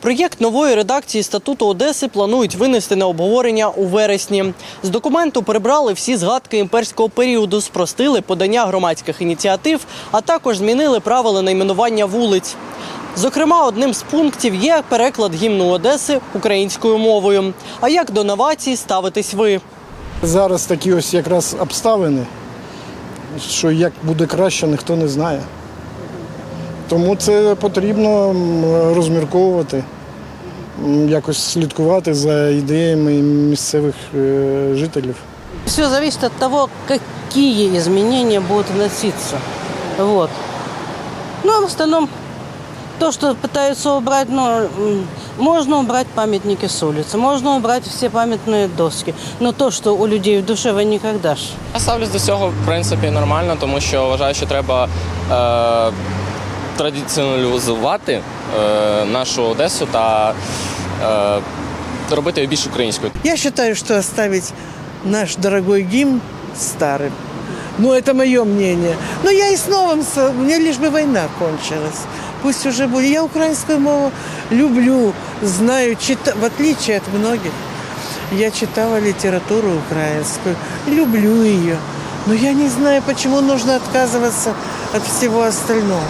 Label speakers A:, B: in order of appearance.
A: Проєкт нової редакції статуту Одеси планують винести на обговорення у вересні. З документу прибрали всі згадки імперського періоду, спростили подання громадських ініціатив, а також змінили правила найменування вулиць. Зокрема, одним з пунктів є переклад гімну Одеси українською мовою. А як до новацій ставитесь ви?
B: Зараз такі ось якраз обставини, що як буде краще, ніхто не знає. Тому це потрібно м, розмірковувати, м, якось слідкувати за ідеями місцевих е, жителів.
C: Все зависит от того, какие изменения будут вноситься. Вот. Ну, а в основном то, что пытаются убрать, ну, м, можно убрать памятники с улицы, можно убрать все памятные доски. Но то, что у людей в душе, вы никогда ж.
D: Я ставлюсь до цього в принципі нормально, тому що вважаю, що треба е, традиціоналізувати е, нашу Одесу та е, робити її більш українською.
E: Я считаю, что оставить наш дорогой гимн старым. Ну, это мое мнение. Но я и с новым, с- мне лишь бы война кончилась. Пусть уже будет. Я украинскую мову люблю, знаю, чита... в отличие от многих. Я читала литературу украинскую, люблю ее. Но я не знаю, почему нужно отказываться от всего остального.